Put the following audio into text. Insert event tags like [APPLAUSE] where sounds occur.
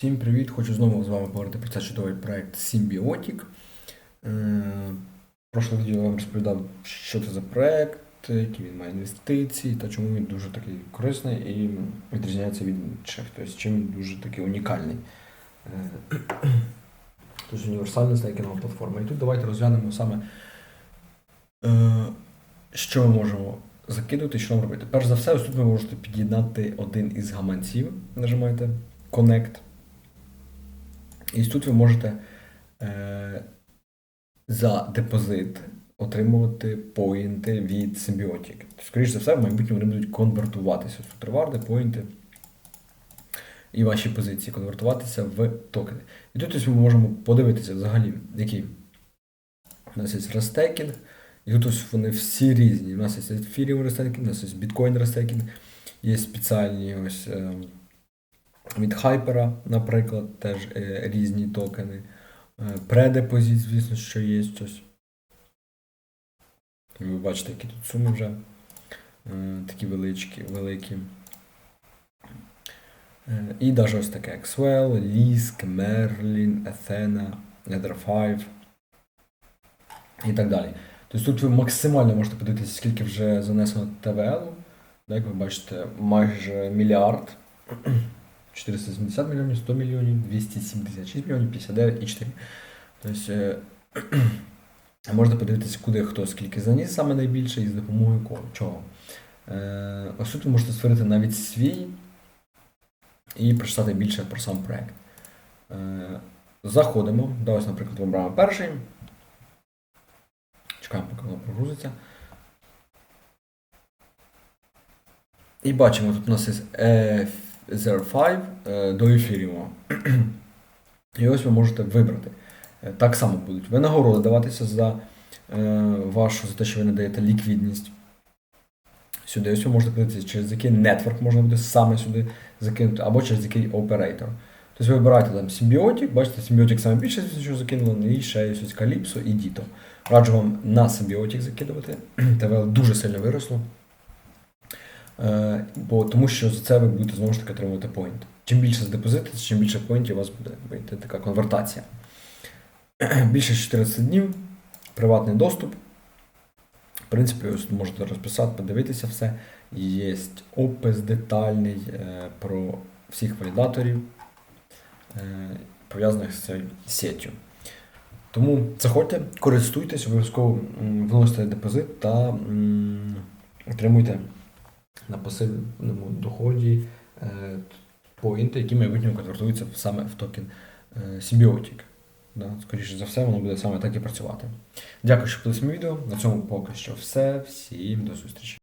Всім привіт! Хочу знову з вами поговорити про цей чудовий проект Symbiotic. Е, Прошлого відео я вам розповідав, що це за проект, які він має інвестиції та чому він дуже такий корисний і відрізняється від інших. Тобто, чим він дуже такий унікальний. Е, Тобто універсальна стейкінгова платформа. І тут давайте розглянемо саме, е, що ми можемо закидувати і що нам робити. Перш за все, ось тут ви можете під'єднати один із гаманців, нажимаєте Connect. І тут ви можете е, за депозит отримувати поінти від Symbiotic. Скоріше за все, в майбутньому вони будуть конвертуватися. Ось Тут реварди, поінти і ваші позиції конвертуватися в токени. І тут ось ми можемо подивитися взагалі, які у нас є рестейкінг. І тут ось вони всі різні. У нас є Ethereum рестейкінг, у нас є Bitcoin рестейкінг, є спеціальні ось. е, від Hyper, наприклад, теж е, різні токени. Е, Предепозит, звісно, що є ось. І Ви бачите, які тут суми вже е, такі величкі, великі. І навіть ось таке Xwell, Lisk, Merlin, Athena, Nether 5 і так далі. Тобто тут ви максимально можете подивитися, скільки вже занесено ТВЛ. Як ви бачите, майже мільярд. 470 мільйонів, 100 мільйонів, 276 мільйонів, 59 і 4. Тобто е, можна подивитися, куди хто скільки заніс саме найбільше і з допомогою кого, чого. Е, Ось тут ви можете створити навіть свій і прочитати більше про сам проект. Е, Заходимо. Да, ось, наприклад, вибираємо перший. Чекаємо, поки воно прогрузиться. І бачимо, тут у нас є е, Ether 5 е, до Ethereum. І ось ви можете вибрати. Е, Так само будуть винагороди даватися за е, вашу, за те, що ви надаєте ліквідність. Сюди ось ви можете подивитися, через який нетворк можна буде саме сюди закинути, або через який оператор. Тобто ви вибираєте там Symbiotic, бачите, Symbiotic саме більше, що закинуло, і ще є ось Calypso і Dito. Раджу вам на Symbiotic закидувати. [CLEARS THROAT] ТВЛ дуже сильно виросло. Е, бо тому що за це ви будете знову ж таки отримувати поінт. Чим більше з депозиту, чим більше поінтів у вас буде вийти така конвертація. Більше 14 днів, приватний доступ. В принципі, ось можете розписати, подивитися все. Є опис детальний е, про всіх валідаторів, е, пов'язаних з цією сетю. Тому заходьте, користуйтесь, обов'язково вносите депозит та отримуйте на пасивному доході е, поінти, які майбутньому конвертуються саме в токен е, Symbiotic. Да? Скоріше за все, воно буде саме так і працювати. Дякую, що подивилися відео. На цьому поки що все. Всім до зустрічі.